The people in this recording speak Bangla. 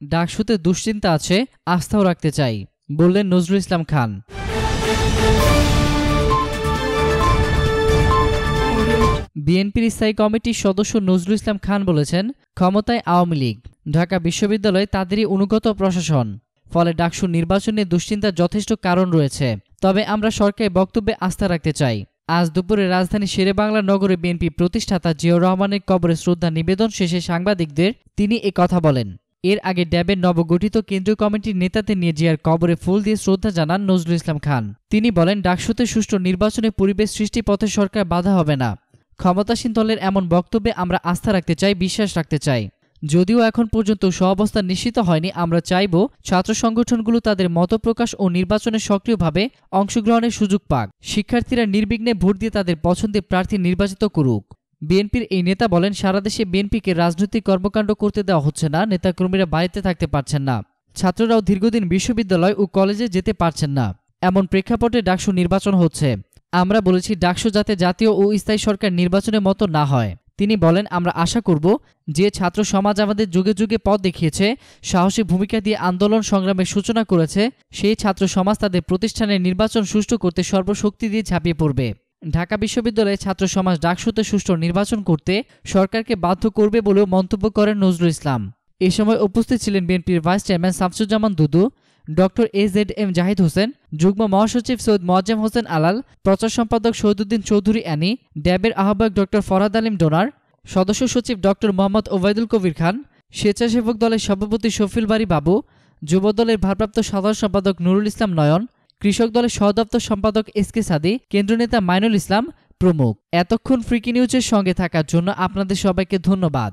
ডাকসুতে দুশ্চিন্তা আছে, আস্থাও রাখতে চাই, বললেন নজরুল ইসলাম খান। বিএনপির স্থায়ী কমিটির সদস্য নজরুল ইসলাম খান বলেছেন, ক্ষমতায় আওয়ামী লীগ, ঢাকা বিশ্ববিদ্যালয় তাদেরই অনুগত প্রশাসন। ফলে ডাকসু নির্বাচনে দুশ্চিন্তার যথেষ্ট কারণ রয়েছে। তবে আমরা সরকারি বক্তব্যে আস্থা রাখতে চাই। আজ দুপুরে রাজধানী শেরেবাংলা নগরে বিএনপি প্রতিষ্ঠাতা জিয়াউর রহমানের কবরে শ্রদ্ধা নিবেদন শেষে সাংবাদিকদের তিনি কথা বলেন। এর আগে ড্যাবের নবগঠিত কেন্দ্রীয় কমিটির নেতাদের নিয়ে জিয়ার কবরে ফুল দিয়ে শ্রদ্ধা জানান নজরুল ইসলাম খান। তিনি বলেন, ডাকসুতে সুষ্ঠু নির্বাচনে পরিবেশ সৃষ্টি পথে সরকার বাধা হবে না। ক্ষমতাসীন দলের এমন বক্তব্যে আমরা আস্থা রাখতে চাই, বিশ্বাস রাখতে চাই। যদিও এখন পর্যন্ত সহাবস্থা নিশ্চিত হয়নি, আমরা চাইব ছাত্র সংগঠনগুলো তাদের মতপ্রকাশ ও নির্বাচনে সক্রিয়ভাবে অংশগ্রহণের সুযোগ পাক। শিক্ষার্থীরা নির্বিঘ্নে ভোট দিয়ে তাদের পছন্দের প্রার্থী নির্বাচিত করুক। বিএনপির এই নেতা বলেন, সারা দেশে বিএনপিকে রাজনৈতিক কর্মকাণ্ড করতে দেওয়া হচ্ছে না, নেতাকর্মীরা বাড়িতে থাকতে পারছেন না। ছাত্ররাও দীর্ঘদিন বিশ্ববিদ্যালয় ও কলেজে যেতে পারছেন না। এমন প্রেক্ষাপটে ডাকসু নির্বাচন হচ্ছে। আমরা বলেছি, ডাকসু যাতে জাতীয় ও স্থায়ী সরকার নির্বাচনের মতো না হয়। তিনি বলেন, আমরা আশা করব যে ছাত্র সমাজ আমাদের যুগে যুগে পথ দেখিয়েছে, সাহসী ভূমিকা দিয়ে আন্দোলন সংগ্রামের সূচনা করেছে, সেই ছাত্র সমাজ তাদের প্রতিষ্ঠানের নির্বাচন সুষ্ঠু করতে সর্বশক্তি দিয়ে ঝাঁপিয়ে পড়বে। ঢাকা বিশ্ববিদ্যালয়ে ছাত্র সমাজ ডাকসুতে সুষ্ঠু নির্বাচন করতে সরকারকে বাধ্য করবে বলেও মন্তব্য করেন নজরুল ইসলাম। এ সময় উপস্থিত ছিলেন বিএনপির vice chairman Shamsuzzaman Dudu, doctor A Z M Zahid Hossain, যুগ্ম মহাসচিব সৈয়দ মোয়াজ্জেম হোসেন আলাল, প্রচার সম্পাদক শহীদুদ্দিন চৌধুরী অ্যানি, ড্যাবের আহ্বায়ক ডক্টর ফরাদ আলিম ডোনার, সদস্য সচিব ডক্টর মোহাম্মদ ওবায়দুল কবির খান, স্বেচ্ছাসেবক দলের সভাপতি শফিল বাড়ি বাবু, যুব দলের ভারপ্রাপ্ত সাধারণ সম্পাদক নুরুল ইসলাম নয়ন কৃষক দলের সহদপ্তর সম্পাদক এস কে সাদি, কেন্দ্রীয় নেতা মাইনুল ইসলাম প্রমুখ। এতক্ষণ ফ্রিকি নিউজের সঙ্গে থাকার জন্য আপনাদের সবাইকে ধন্যবাদ।